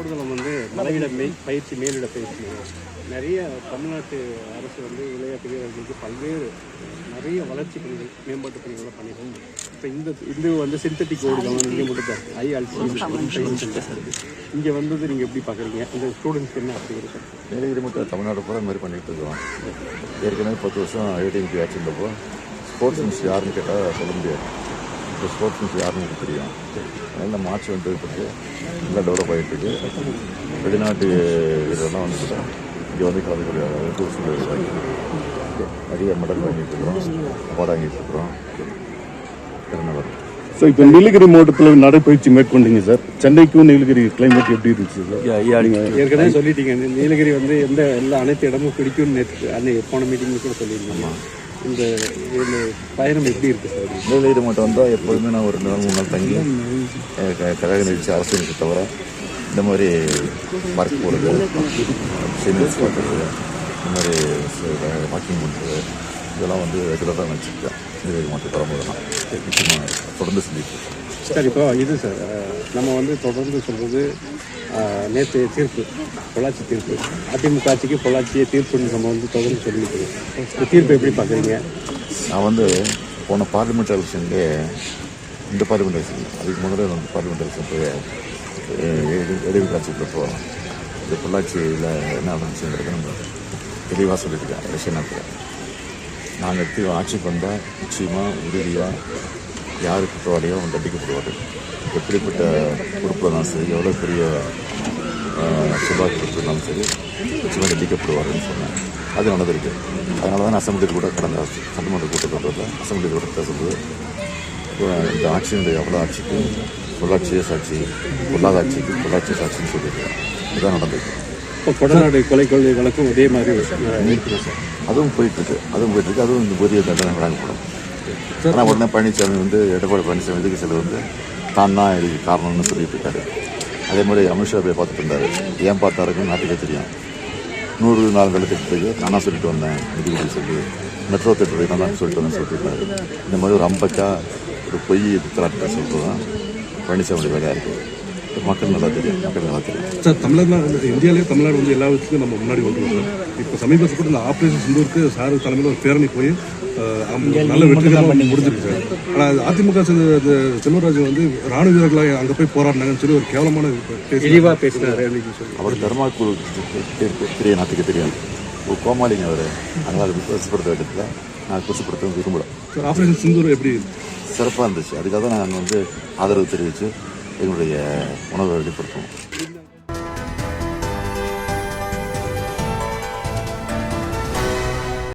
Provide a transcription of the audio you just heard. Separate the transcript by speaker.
Speaker 1: ஓடுதளம் வந்து மலையிட மெய் பயிற்சி மேலிட பயிற்சி. நிறைய தமிழ்நாட்டு அரசு வந்து விளையாட்டு வீரர்களுக்கு பல்வேறு நிறைய வளர்ச்சி பணிகள் மேம்பாட்டு பணிகளை பண்ணியிருக்கோம் இப்போ இந்த இது வந்து சிந்தட்டிக் ஓடுதளம் இங்கே மட்டும் ஐ இங்கே வந்தது நீங்கள் எப்படி பார்க்குறீங்க இந்த ஸ்டூடெண்ட்ஸ்க்கு என்ன அப்படி இருக்கு
Speaker 2: நீலகிரி மட்டும் தமிழ்நாடு பூரா இந்த மாதிரி பண்ணிட்டு இருக்கோம். ஏற்கனவே பத்து வருஷம் ஐடிஎம்பி ஆட்சி இருந்தப்போ ஸ்போர்ட்ஸ் மினிஸ்டர் யாருன்னு கேட்டால் சொல்ல முடியாது. இப்போ ஸ்போர்ட்ஸ் மினிஸ்டர் யாருன்னு எனக்கு தெரியும். ஆட்சி வந்துட்டு இருக்கு. நல்லா டெவலப் ஆகிட்டு இருக்கு. வெளிநாட்டு இதெல்லாம் வந்து இங்கே வந்து கலந்துக்கூடிய அளவுக்கு சூழல் நிறைய மெடல் வாங்கிட்டு இருக்கிறோம். அவார்டு வாங்கிட்டு இருக்கிறோம். திருநெல்வேலி
Speaker 3: ஸோ இப்போ நீலகிரி மாவட்டத்தில் நடைப்பயிற்சி மேற்கொண்டீங்க சார் சென்னைக்கும் நீலகிரி கிளைமேட் எப்படி இருந்துச்சு சார்
Speaker 1: ஏற்கனவே சொல்லிட்டீங்க. இந்த நீலகிரி வந்து எந்த எல்லா அனைத்து இடமும் பிடிக்கும்னு நேற்று அன்னைக்கு போன மீட்டிங்ல கூட சொல்லியிருந்தீங்க. இந்த பயணம் எப்படி இருக்கு சார்?
Speaker 2: நீலகிரி மட்டும் வந்தால் எப்போதுமே நான் ஒரு ரெண்டு நாள் மூணு நாள் தங்கி கழக நிகழ்ச்சி நிகழ்ச்சி தவிர இந்த மாதிரி பார்க் போகிறது சீனியர்ஸ் பார்க்குறது இந்த மாதிரி வாக்கிங் பண்ணுறது இதெல்லாம் வந்து ரெகுலராக நினச்சிருக்கேன் நீலகிரி மட்டும் நிச்சயமாக தொடர்ந்து செஞ்சுட்டு
Speaker 1: சார் இப்போ இது சார் நம்ம வந்து தொடர்ந்து சொல்றது அஹ், நேற்று தீர்ப்பு பொள்ளாச்சி தீர்ப்பு. அதிமுக ஆட்சிக்கு பொள்ளாச்சியை தீர்ப்புன்னு நம்ம வந்து தொடர்ந்து சொல்லிட்டு தீர்ப்பு இந்த எப்படி பார்க்குறீங்க?
Speaker 2: நான் வந்து போன பார்லிமெண்ட் எலெக்ஷன்லேயே இந்த பார்லிமெண்ட் எலெக்ஷன் அதுக்கு முதல்ல வந்து பார்லிமெண்ட் எலெக்ஷன் போய் எதிர்வு காட்சிக்கிறப்போ இந்த பொள்ளாச்சியில் என்ன நடந்துச்சுங்கிறது நம்ம தெளிவாக சொல்லியிருக்கேன். எலெக்ஷன் நேரத்தில் நாங்கள் எடுத்து ஆட்சி வந்தால் நிச்சயமாக உறுதியாக யார் குற்றவாளியோ அவங்க தண்டிக்கப்படுவார் எப்படிப்பட்ட பொறுப்பில் தான் சரி எவ்வளோ பெரிய செல்வாக்கு கொடுத்துருந்தாலும் சரி நிச்சயமாக தண்டிக்கப்படுவார்னு சொன்னேன். அது நடந்திருக்கு. அதனால தான் அசம்பிளி கூட கடந்த சட்டமன்ற கூட்டத்தொடரில் அசம்பிளி கூட பேசும்போது இந்த ஆட்சியினுடைய எவ்வளோ ஆட்சிக்கு பொள்ளாச்சியே சாட்சி பொல்லாத ஆட்சிக்கு பொள்ளாச்சி சாட்சின்னு சொல்லியிருக்கேன் இதுதான் நடந்திருக்கு.
Speaker 1: இப்போ கொடநாடு கொலை கொள்ளை வழக்கும் இதே மாதிரி
Speaker 2: அதுவும் போயிட்டுருக்கு. அதுவும் போயிட்டுருக்கு. அதுவும் இந்த புதிய தண்டனை வழங்கப்படும். ஆனால் உடனே பழனிசாமி வந்து எடப்பாடி பழனிசாமி எதுக்கு செல்வது வந்து தான் தான் இதுக்கு காரணம்னு சொல்லிட்டு இருக்காரு. அதே மாதிரி அமித்ஷா போய் பார்த்துட்டு இருந்தார் ஏன் பார்த்தாருக்குன்னு நாட்டுக்கே தெரியும். நூறு நாள் வேலை திட்டத்துக்கு நானா சொல்லிட்டு வந்தேன் நிதிபதி சொல்லி மெட்ரோ திட்டத்துக்கு நான் தான் சொல்லிட்டு வந்தேன் சொல்லிட்டு இருந்தாரு. இந்த மாதிரி ஒரு அம்பக்கா ஒரு பொய் பித்தலாட்டு சொல்கிறது தான் பழனிசாமி வேலையாக இருக்குது மக்கள் நல்லா தெரியும் மக்கள் நல்லா தெரியும்.
Speaker 3: சார் தமிழ்நாடு இந்தியாவிலே தமிழ்நாடு வந்து எல்லா விஷயத்துக்கும் நம்ம முன்னாடி கொண்டு வரோம் இப்போ சமீபத்தில் கூட இந்த ஆப்ரேஷன் சிந்தூருக்கு சார் தலைமையில் ஒரு பேரணி போய் நல்ல வெற்றிகரமாக முடிஞ்சிருக்கு சார். ஆனால் அதிமுக செல்வராஜ் வந்து ராணுவ வீரர்களாக அங்கே போய் போராடினாங்கன்னு சொல்லி ஒரு கேவலமான பேசி
Speaker 1: இழிவாக பேசினாரு.
Speaker 2: அவர் தர்மாக்குழு தெரிய நாட்டுக்கு தெரியும் ஒரு கோமாளிங்க அவர். அதனால் அது விசுவாசப்படுத்த இடத்துல நான் குசுப்படுத்த விரும்பல.
Speaker 3: சார் ஆப்ரேஷன் சிந்தூர் எப்படி?
Speaker 2: சிறப்பாக இருந்துச்சு. அதுக்காக தான் நான் வந்து ஆதரவு தெரிவித்து எங்களுடைய உணர்வை வெளிப்படுத்துவோம்